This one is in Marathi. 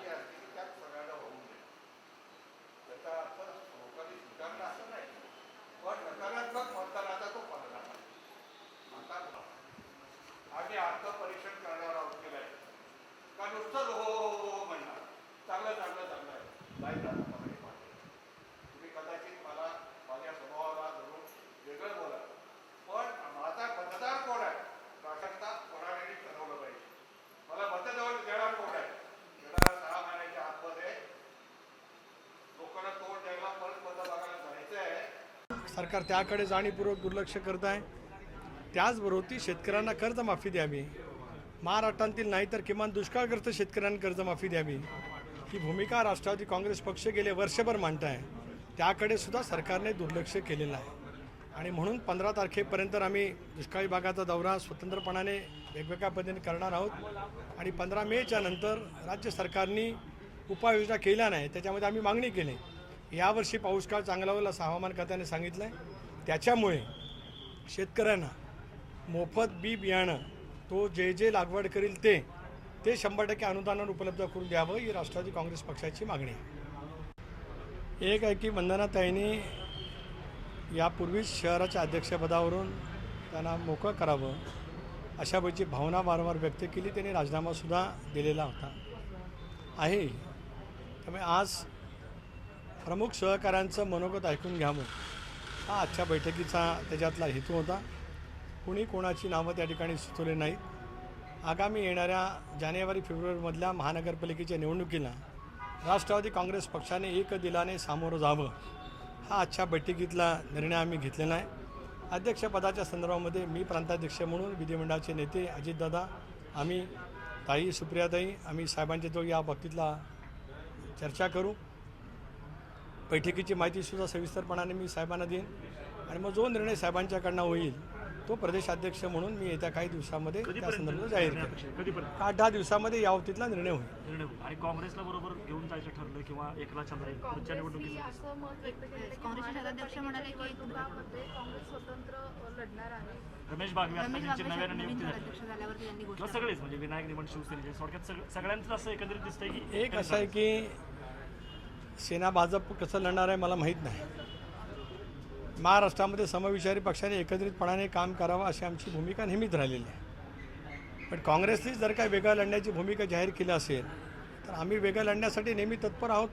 चांगली असते की त्यात होऊन त्याचा अर्थ लोकांनी स्वीकारला असं नाही. पण नकारात्मक तो पडला म्हणतात आणि आत्मपरीक्षण परीक्षण आहोत केलं आहे का नुसतं हो, हो, हो, हो म्हणणार? चांगलं चांगलं चांगलं आहे. सरकार त्याकडे जाणीवपूर्वक दुर्लक्ष करत आहे. त्याचबरोबर ती शेतकऱ्यांना कर्जमाफी द्यावी. महाराष्ट्रातील नाही तर किमान दुष्काळग्रस्त शेतकऱ्यांना कर्जमाफी द्यावी. ही भूमिका राष्ट्रवादी काँग्रेस पक्ष गेले वर्षभर मांडत आहे त्याकडे सुद्धा सरकारने दुर्लक्ष केलेलं आहे. आणि म्हणून पंधरा तारखेपर्यंत आम्ही दुष्काळी भागाचा दौरा स्वतंत्रपणाने वेगवेगळ्या पद्धतीने करणार आहोत. आणि पंधरा मेच्या नंतर राज्य सरकारने उपाययोजना केल्या नाही त्याच्यामध्ये आम्ही मागणी केली. यावर्षी पाऊस काळ चांगला होईल असं हवामान खात्याने सांगितलं आहे त्याच्यामुळे शेतकऱ्यांना मोफत बी बियाणं तो जे जे लागवड करील ते ते शंभर टक्के अनुदानावर उपलब्ध करून द्यावं ही राष्ट्रवादी काँग्रेस पक्षाची मागणी आहे. एक आहे की वंदनाताईंनी यापूर्वीच शहराच्या अध्यक्षपदावरून त्यांना मोकळं करावं अशा वेळची भावना वारंवार व्यक्त केली. त्यांनी राजीनामासुद्धा दिलेला होता. आहे. त्यामुळे आज प्रमुख सहकाऱ्यांचं मनोगत ऐकून घ्यावं हा आजच्या बैठकीचा त्याच्यातला हेतू होता. कुणी कोणाची नावं त्या ठिकाणी सुचवले नाहीत. आगामी येणाऱ्या जानेवारी फेब्रुवारीमधल्या महानगरपालिकेच्या निवडणुकीला राष्ट्रवादी काँग्रेस पक्षाने एक दिलाने सामोरं जावं. हा आजच्या बैठकीतला निर्णय आम्ही घेतलेला आहे. अध्यक्षपदाच्या संदर्भामध्ये मी प्रांताध्यक्ष म्हणून विधिमंडळाचे नेते अजितदादा आम्ही ताई सुप्रियाताई आम्ही साहेबांच्या तो या बाबतीतला चर्चा करू. बैठकीची माहितीसुद्धा सविस्तरपणाने मी साहेबांना देईन. आणि मग जो निर्णय साहेबांच्याकडनं होईल तो प्रदेशाध्यक्ष म्हणून मी येत्या काही दिवसामध्ये त्या संदर्भात जाहीर करेन. कधीपर्यंत? आठ दहा दिवसामध्ये या बाबतीतला निर्णय होईल. आणि काँग्रेसला बरोबर घेऊन जायचं ठरलं किंवा एकनाथ शिंदे पुढच्या निवडणुकीत केलं रमेश बागवे नव्यानं नियुक्ती सगळेच म्हणजे विनायक निमण शिवसेनेचे. थोडक्यात सगळं सगळ्यांचं असं एकंदरीत दिसतंय की एक असं आहे की सेना भाजप कसं लढणार आहे मला माहीत नाही. महाराष्ट्रामध्ये समविचारी पक्षाने एकत्रितपणाने काम करावं अशी आमची भूमिका नेहमीच राहिलेली आहे. पण काँग्रेसने जर काय वेगळं लढण्याची भूमिका जाहीर केली असेल तर आम्ही वेगळं लढण्यासाठी नेहमी तत्पर आहोत.